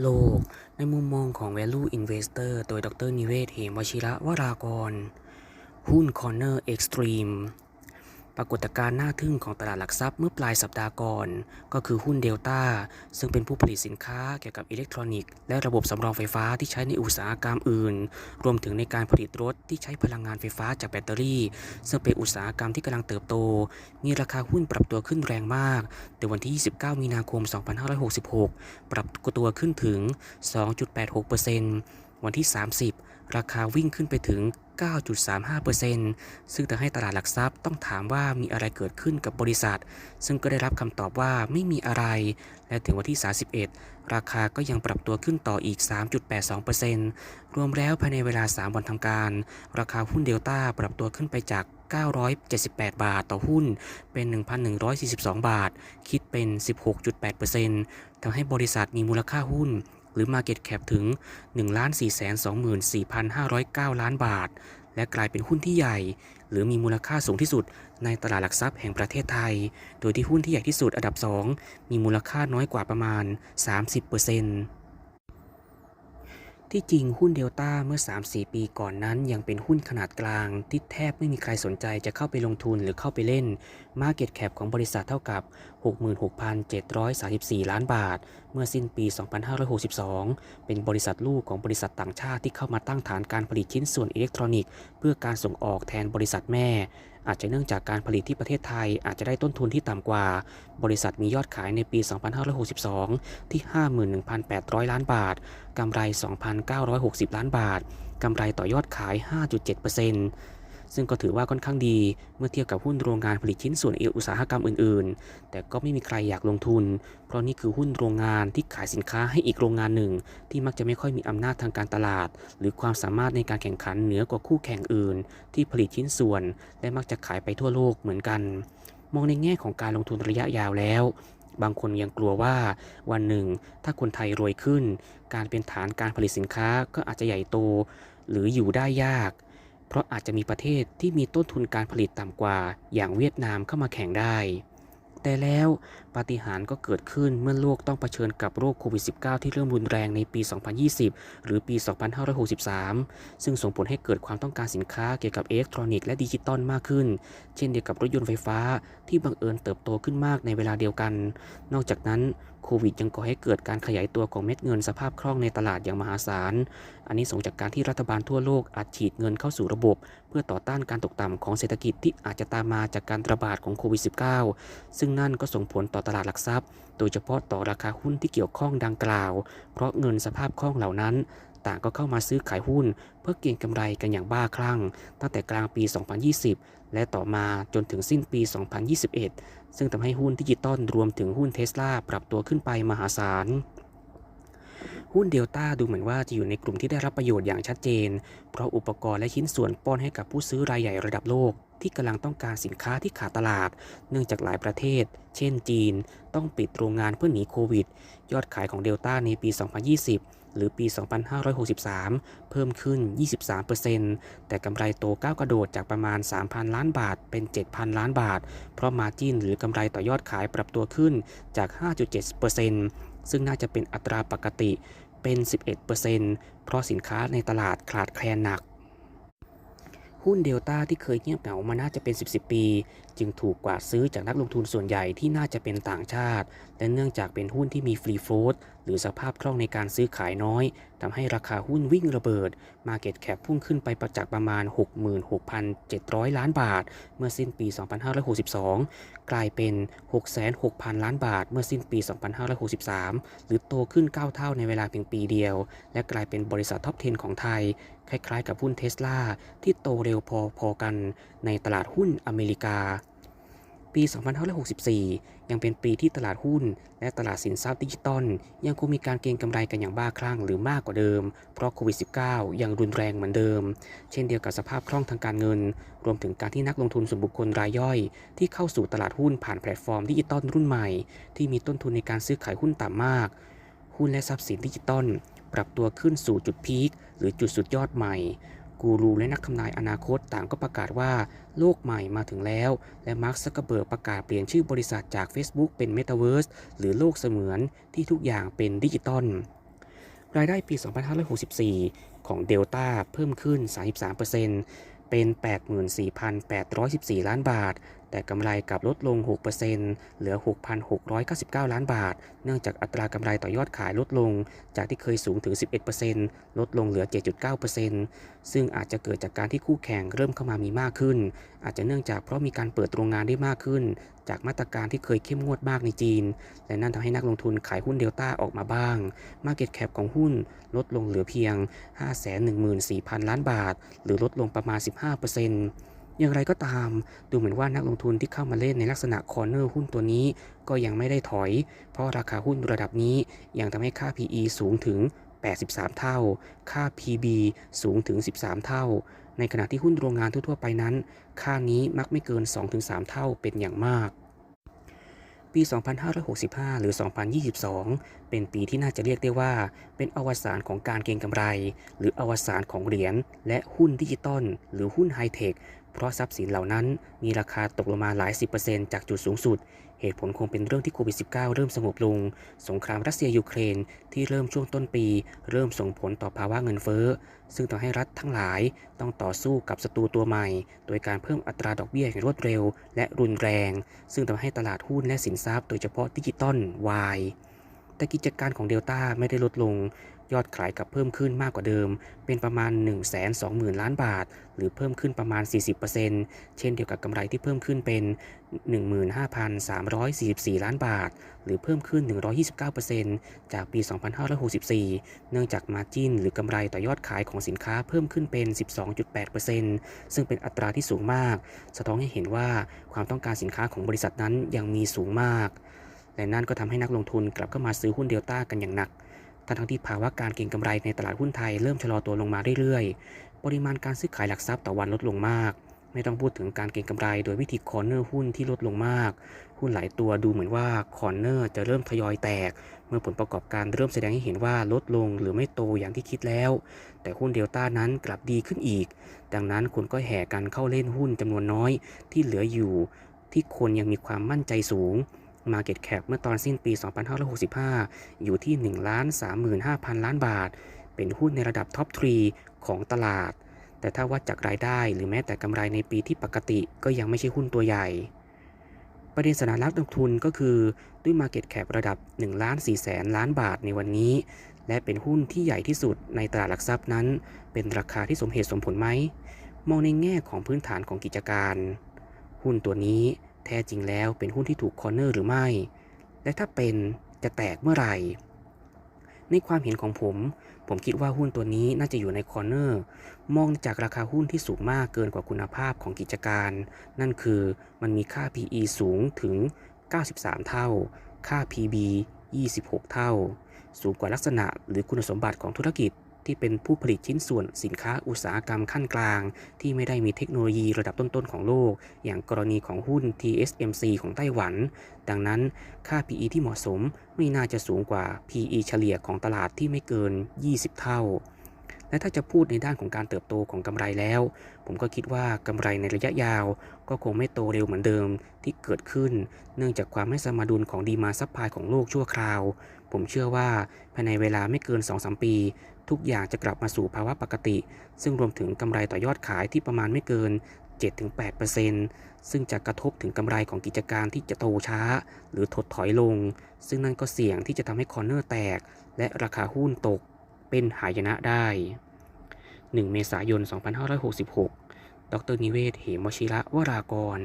โลก ในมุมมองของ Value Investor โดยดรนิเวศ เหมวชิระวรากร หุ้น Corner Extreme ปรากฏการณ์น่าทึ่งของตลาดหลักทรัพย์เมื่อปลายสัปดาห์ก่อน ก็คือหุ้นเดลต้าซึ่งเป็นผู้ผลิตสินค้าเกี่ยวกับอิเล็กทรอนิกส์และระบบสำรองไฟฟ้าที่ใช้ในอุตสาหกรรมอื่น รวมถึงในการผลิตรถที่ใช้พลังงานไฟฟ้าจากแบตเตอรี่ ซึ่งเป็นอุตสาหกรรมที่กำลังเติบโต มีราคาหุ้นปรับตัวขึ้นแรงมากในวันที่ 29 มีนาคม 2566 ปรับตัวขึ้นถึง 2.86%วันที่ 30 ราคาวิ่งขึ้นไปถึง 9.35%ซึ่งทำให้ตลาดหลักทรัพย์ต้องถามว่ามีอะไรเกิดขึ้นกับบริษัท ซึ่งก็ได้รับคำตอบว่าไม่มีอะไร และถึงวันที่ 31 ราคาก็ยังปรับตัวขึ้นต่ออีก 3.82%รวมแล้วภายในเวลา 3 วันทำการ ราคาหุ้นเดลต้าปรับตัวขึ้นไปจาก978 บาทต่อหุ้น เป็น 1,142 บาท คิดเป็น 16.8%ทำให้บริษัทมีมูลค่าหุ้น หรือ Market Cap ถึง 1,424,509 ล้านบาท และกลายเป็นหุ้นที่ใหญ่ หรือมีมูลค่าสูงที่สุดในตลาดหลักทรัพย์แห่งประเทศไทย โดยที่หุ้นที่ใหญ่ที่สุดอันดับ 2 มีมูลค่าน้อยกว่าประมาณ 30% ที่จริงหุ้นเดลต้าเมื่อ 3-4 ปีก่อนนั้นยังเป็นหุ้นขนาดกลาง ที่แทบไม่มีใครสนใจจะเข้าไปลงทุนหรือเข้าไปเล่น Market Cap ของบริษัทเท่ากับ 66,734 ล้านบาท เมื่อสิ้นปี 2562 เป็นบริษัทลูกของบริษัทต่างชาติที่เข้ามาตั้งฐานการผลิตชิ้นส่วนอิเล็กทรอนิกส์ เพื่อการส่งออกแทนบริษัทแม่ อาจจะเนื่องจากการผลิตที่ประเทศไทย อาจจะได้ต้นทุนที่ต่ำกว่า บริษัทมียอดขายในปี 2562 ที่ 51,800 ล้านบาท กำไร 2,960 ล้านบาท กำไรต่อยอดขาย 5.7% ซึ่งก็ถือว่าค่อนข้างดีเมื่อเทียบกับหุ้นโรงงานผลิตชิ้นส่วนอุตสาหกรรมอื่น ๆ แต่ก็ไม่มีใครอยากลงทุน เพราะนี่คือหุ้นโรงงานที่ขายสินค้าให้อีกโรงงานหนึ่ง ที่มักจะไม่ค่อยมีอำนาจทางการตลาด หรือความสามารถในการแข่งขันเหนือกว่าคู่แข่งอื่น ที่ผลิตชิ้นส่วน และมักจะขายไปทั่วโลกเหมือนกัน มองในแง่ของการลงทุนระยะยาวแล้วบางคนยังกลัวว่าวันหนึ่งถ้าคนไทยรวยขึ้น การเป็นฐานการผลิตสินค้าก็อาจจะใหญ่โต หรืออยู่ได้ยาก เพราะอาจจะมีประเทศที่มีต้นทุนการผลิตต่ำกว่าอย่างเวียดนามเข้ามาแข่งได้ แต่แล้วปาฏิหาริย์ก็เกิดขึ้นเมื่อโลกต้องเผชิญกับโรคโควิด -19 ที่เริ่มรุนแรงในปี 2020 หรือปี 2563 ซึ่งส่งผลให้เกิดความต้องการสินค้าเกี่ยวกับอิเล็กทรอนิกส์และดิจิตอลมากขึ้น เช่นเดียวกับรถยนต์ไฟฟ้าที่บังเอิญเติบโตขึ้นมากในเวลาเดียวกัน นอกจากนั้น โควิดยังก่อให้เกิดการขยายตัวของเม็ดเงินสภาพคล่องในตลาดอย่างมหาศาล อันนี้ส่งจากการที่รัฐบาลทั่วโลกอัดฉีดเงินเข้าสู่ระบบ เพื่อต่อต้านการตกต่ำของเศรษฐกิจที่อาจจะตามมาจากการระบาดของโควิด -19 ซึ่งนั่นก็ส่งผลต่อตลาดหลักทรัพย์ โดยเฉพาะต่อราคาหุ้นที่เกี่ยวข้องดังกล่าว เพราะเงินสภาพคล่องเหล่านั้นต่างก็เข้ามาซื้อขายหุ้น เพื่อเก็งกำไรกันอย่างบ้าคลั่ง ตั้งแต่กลางปี 2020 และต่อมาจนถึงสิ้นปี 2021 ซึ่งทำให้หุ้นดิจิตอลรวมถึงหุ้นเทสลาปรับตัวขึ้นไปมหาศาล หุ้นเดลต้าดูเหมือนว่าจะอยู่ในกลุ่มที่ได้รับประโยชน์อย่างชัดเจน เพราะอุปกรณ์และชิ้นส่วนป้อนให้กับผู้ซื้อรายใหญ่ระดับโลกที่กำลังต้องการสินค้าที่ขาดตลาด เนื่องจากหลายประเทศ เช่นจีน ต้องปิดโรงงานเพื่อหนีโควิด ยอดขายของเดลต้าในปี 2020 หรือปี 2563 เพิ่มขึ้น 23%แต่กำไรโตก้าวกระโดดจากประมาณ 3,000 ล้านบาท เป็น 7,000 ล้านบาท เพราะมาจินหรือกำไรต่อยอดขายปรับตัวขึ้นจาก 5.7%ซึ่งน่าจะเป็นอัตราปกติเป็น 11%เพราะสินค้าในตลาดขาดแคลนหนัก หุ้นเดลต้าที่เคยเงียบเหงามาน่าจะเป็น 10 10 ปี จึงถูกกวาดซื้อจากนักลงทุนส่วนใหญ่ที่น่าจะเป็นต่างชาติ และเนื่องจากเป็นหุ้นที่มีฟรีโฟลตหรือสภาพคล่องในการซื้อขายน้อยทำให้ราคาหุ้นวิ่งระเบิด Market Cap พุ่งขึ้นไปประจักษ์ประมาณ 66,700 ล้านบาท เมื่อสิ้นปี 2562 กลายเป็น 66,000 ล้านบาท เมื่อสิ้นปี 2563 หรือโตขึ้น 9 เท่าในเวลาเพียงปีเดียว และกลายเป็นบริษัทท็อป 10 ของไทย คล้ายๆ กับหุ้นเทสลาที่โตเร็วพอๆกันในตลาดหุ้นอเมริกา ปี 2564 ยังเป็นปีที่ตลาดหุ้น และตลาดสินทรัพย์ดิจิตอลยังคงมีการเก็งกำไรกันอย่างบ้าคลั่งหรือมากกว่าเดิม เพราะโควิด -19 ยังรุนแรงเหมือนเดิม เช่นเดียวกับสภาพคล่องทางการเงิน รวมถึงการที่นักลงทุนส่วนบุคคลรายย่อย ที่เข้าสู่ตลาดหุ้นผ่านแพลตฟอร์มดิจิตอลรุ่นใหม่ ที่มีต้นทุนในการซื้อขายหุ้นต่ำมาก หุ้นและทรัพย์สินดิจิตอลปรับตัวขึ้นสู่จุดพีคหรือจุดสุดยอดใหม่ กูรูและนักทำนายอนาคตต่างก็ประกาศว่าโลกใหม่มาถึงแล้ว และมาร์คซักเกอร์เบิร์กประกาศเปลี่ยนชื่อบริษัทจาก Facebook เป็น Metaverse หรือโลกเสมือนที่ทุกอย่างเป็นดิจิตอลรายได้ปี 2564 ของเดลต้าเพิ่มขึ้น 33%เป็น 84,814 ล้านบาท แต่กำไรกลับลดลง 6%เหลือ 6,699 ล้านบาท เนื่องจากอัตรากำไรต่อยอดขายลดลง จากที่เคยสูงถึง 11%ลดลงเหลือ 7.9%ซึ่งอาจจะเกิดจากการที่คู่แข่งเริ่มเข้ามามีมากขึ้น อาจจะเนื่องจากเพราะมีการเปิดโรงงานได้มากขึ้น จากมาตรการที่เคยเข้มงวดมากในจีน และนั่นทำให้นักลงทุนขายหุ้นเดลต้าออกมาบ้าง Market Cap ของหุ้นลดลงเหลือเพียง 514,000 ล้านบาท หรือลดลงประมาณ 15% อย่างไรก็ตาม ดูเหมือนว่านักลงทุนที่เข้ามาเล่นในลักษณะคอร์เนอร์หุ้นตัวนี้ ก็ยังไม่ได้ถอย เพราะราคาหุ้นระดับนี้ยังทำให้ค่า PE สูงถึง 83 เท่า ค่า PB สูงถึง 13 เท่า ในขณะที่หุ้นโรงงานทั่วๆไปนั้น ค่านี้มักไม่เกิน 2-3 เท่าเป็นอย่างมากปี 2565 หรือ 2022 เป็นปีที่น่าจะเรียกได้ว่า เป็นอวสานของการเก็งกำไร หรืออวสานของเหรียญและหุ้นดิจิตอลหรือหุ้นไฮเทค เพราะทรัพย์สินเหล่านั้นมีราคาตกลงมาหลาย 10%จากจุดสูงสุด เหตุผลคงเป็นเรื่องที่โควิด -19 เริ่มสงบลง สงครามรัสเซียยูเครนที่เริ่มช่วงต้นปี เริ่มส่งผลต่อภาวะเงินเฟ้อ ซึ่งทำให้รัฐทั้งหลายต้องต่อสู้กับศัตรูตัวใหม่ โดยการเพิ่มอัตราดอกเบี้ยอย่างรวดเร็ว และรุนแรง ซึ่งทำให้ตลาดหุ้นและสินทรัพย์โดยเฉพาะดิจิตอลวายแต่กิจการของเดลต้าไม่ได้ลดลง ยอดขายกับเพิ่มขึ้นมากกว่าเดิม เป็นประมาณ 120,000 ล้านบาท หรือเพิ่มขึ้นประมาณ 40%เช่นเดียวกับกำไรที่เพิ่มขึ้นเป็น 15,344 ล้านบาท หรือเพิ่มขึ้น 129%จากปี 2564 เนื่องจากมาจินหรือกำไรต่อยอดขายของสินค้าเพิ่มขึ้นเป็น 12.8%ซึ่งเป็นอัตราที่สูงมาก สะท้อนให้เห็นว่าความต้องการสินค้าของบริษัทนั้นยังมีสูงมาก และนั่นก็ทำให้นักลงทุนกลับเข้ามาซื้อหุ้นเดลต้ากันอย่างหนัก ทั้งที่ภาวะการเก็งกำไรในตลาดหุ้นไทยเริ่มชะลอตัวลงมาเรื่อยๆ ปริมาณการซื้อขายหลักทรัพย์ต่อวันลดลงมาก ไม่ต้องพูดถึงการเก็งกำไรโดยวิธีคอร์เนอร์หุ้นที่ลดลงมาก หุ้นหลายตัวดูเหมือนว่าคอร์เนอร์จะเริ่มทยอยแตก เมื่อผลประกอบการเริ่มแสดงให้เห็นว่าลดลงหรือไม่โตอย่างที่คิดแล้ว แต่หุ้นเดลต้านั้นกลับดีขึ้นอีก ดังนั้นคุณก็แห่กันเข้าเล่นหุ้นจำนวนน้อยที่เหลืออยู่ ที่คนยังมีความมั่นใจสูง Market Cap เมื่อตอนสิ้นปี 2565 อยู่ที่ 1 35,000 ล้านบาท เป็นหุ้นในระดับท็อปทรีของตลาด แต่ถ้าวัดจากรายได้หรือแม้แต่กำไรในปีที่ปกติก็ยังไม่ใช่หุ้นตัวใหญ่ ประเด็นสนารักลงทุนก็คือด้วย Market Cap ระดับ1ล้าน4แสนล้านบาทในวันนี้ และเป็นหุ้นที่ใหญ่ที่สุดในตลาดหลักทรัพย์นั้น เป็นราคาที่สมเหตุสมผลไหมมองในแง่ของพื้นฐานของกิจการ หุ้นตัวนี้ แท้จริงแล้วเป็นหุ้นที่ถูกคอร์เนอร์หรือไม่ และถ้าเป็นจะแตกเมื่อไหร่ ในความเห็นของผม ผมคิดว่าหุ้นตัวนี้น่าจะอยู่ในคอร์เนอร์ มองจากราคาหุ้นที่สูงมากเกินกว่าคุณภาพของกิจการ นั่นคือมันมีค่า PE สูงถึง 93 เท่า ค่า PB 26 เท่า สูงกว่าลักษณะหรือคุณสมบัติของธุรกิจ ที่เป็นผู้ผลิตชิ้นส่วนสินค้าอุตสาหกรรมขั้นกลาง ที่ไม่ได้มีเทคโนโลยีระดับต้นๆของโลก อย่างกรณีของหุ้น TSMC ของไต้หวัน ดังนั้นค่า PE ที่เหมาะสมไม่น่าจะสูงกว่า PE เฉลี่ยของตลาดที่ไม่เกิน 20 เท่าและถ้าจะพูดในด้านของการเติบโตของกำไรแล้ว ผมก็คิดว่ากำไรในระยะยาว ก็คงไม่โตเร็วเหมือนเดิมที่เกิดขึ้น เนื่องจากความไม่สมดุลของดีมาซัพพลายของโลกชั่วคราว ผมเชื่อว่าภายในเวลาไม่เกิน 2-3 ปี ทุกอย่างจะกลับมาสู่ภาวะปกติ ซึ่งรวมถึงกำไรต่อยอดขายที่ประมาณไม่เกิน 7-8%ซึ่งจะกระทบถึงกำไรของกิจการที่จะโตช้า หรือถดถอยลง ซึ่งนั่นก็เสี่ยงที่จะทำให้คอร์เนอร์แตก และราคาหุ้นตกเป็นหายนะได้ 1 เมษายน 2566 ดรนิเวศ เหมวชิระวรากร